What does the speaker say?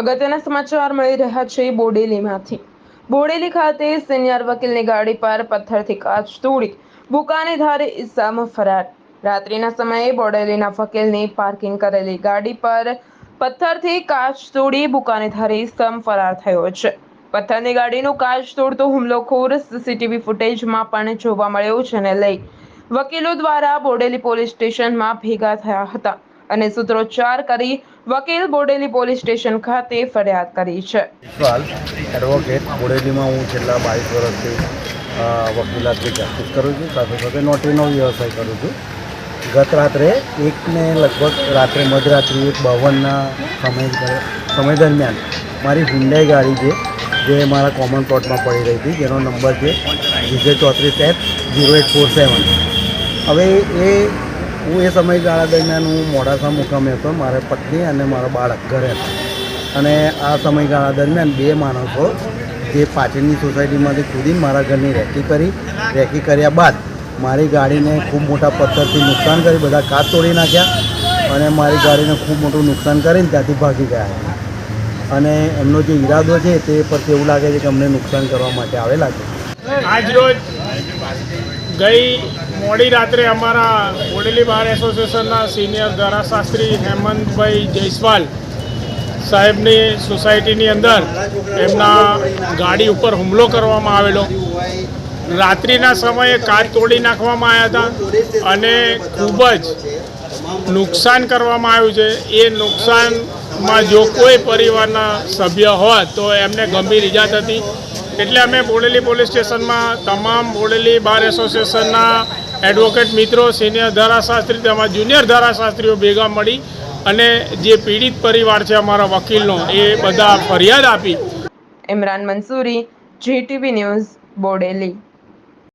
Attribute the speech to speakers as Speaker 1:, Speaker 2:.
Speaker 1: અગત્યના સમાચાર મળી રહ્યા છે બોડેલીમાંથી. બોડેલી ખાતે સિનિયર વકીલની ગાડી પર પથ્થરથી કાચ તોડી બુકાને ધારે ઇસમ ફરાર. રાત્રિના સમયે બોડેલીના વકીલની પાર્કિંગ કરેલી ગાડી પર પથ્થરથી કાચ તોડી બુકાને ધારે ઇસમ ફરાર થયો છે. પથ્થરની ગાડીનું કાચ તોડતો હુમલોખોર સીસીટીવી ફૂટેજમાં પણ જોવા મળ્યો જેને લઈ વકીલો દ્વારા બોડેલી પોલીસ સ્ટેશનમાં ભેગા થયા હતા. અને સૂત્રોચ્ચાર કરી વકીલ બોડેલી પોલીસ સ્ટેશન ખાતે ફરિયાદ કરી છે.
Speaker 2: એડવોકેટ બોડેલીમાં હું છેલ્લા બાવીસ વર્ષથી વકીલાતની પ્રેક્ટિસ કરું છું. સાથે સાથે નોટરીનો વ્યવસાય કરું છું. ગત રાત્રે એકને લગભગ રાત્રે મધરાત્રિ એક બાવનના સમય સમય દરમિયાન મારી હુંડાઈ ગાડી છે જે મારા કોમન પ્લોટમાં પડી રહી હતી, જેનો નંબર છે વિજય ચોત્રીસ F zero eight four seven. હવે એ હું એ સમયગાળા દરમિયાન હું મોડાસા મુકામે હતો. મારા પત્ની અને મારા બાળક ઘરે હતા અને આ સમયગાળા દરમિયાન બે માણસો જે પાટીલની સોસાયટીમાંથી કૂદી મારા ઘરની રેકી કરી, રેકી કર્યા બાદ મારી ગાડીને ખૂબ મોટા પથ્થરથી નુકસાન કરી, બધા કાચ તોડી નાખ્યા અને મારી ગાડીને ખૂબ મોટું નુકસાન કરીને ત્યાંથી ભાગી ગયા. અને એમનો જે ઈરાદો છે તે પરથી એવું લાગે છે કે અમને નુકસાન કરવા માટે આવેલા છે.
Speaker 3: આજરોજ ગઈ મોડી રાત્રે અમારા બોડેલી બાર એસોસિએશનના સિનિયર ધારાશાસ્ત્રી હેમંતભાઈ જયસ્વાલ સાહેબની સોસાયટીની અંદર એમના ગાડી ઉપર હુમલો કરવામાં આવેલો. રાત્રિના સમયે કાચ તોડી નાખવામાં આવ્યા હતા અને ખૂબ જ નુકસાન કરવામાં આવ્યું છે. એ નુકસાનમાં જો કોઈ પરિવારના સભ્ય હોત તો એમને ગંભીર ઈજા થતી. એટલે અમે બોડેલી પોલીસ સ્ટેશનમાં તમામ બોડેલી બાર એસોસિએશનના એડવોકેટ મિત્રો, સિનિયર ધારાશાસ્ત્રી તેમજ જુનિયર ધારાશાસ્ત્રીઓ ભેગા મળી અને જે પીડિત પરિવાર છે અમારા વકીલનો, એ બધા ફરિયાદ આપી.
Speaker 1: Imran Mansuri, GTV news, Bodeli.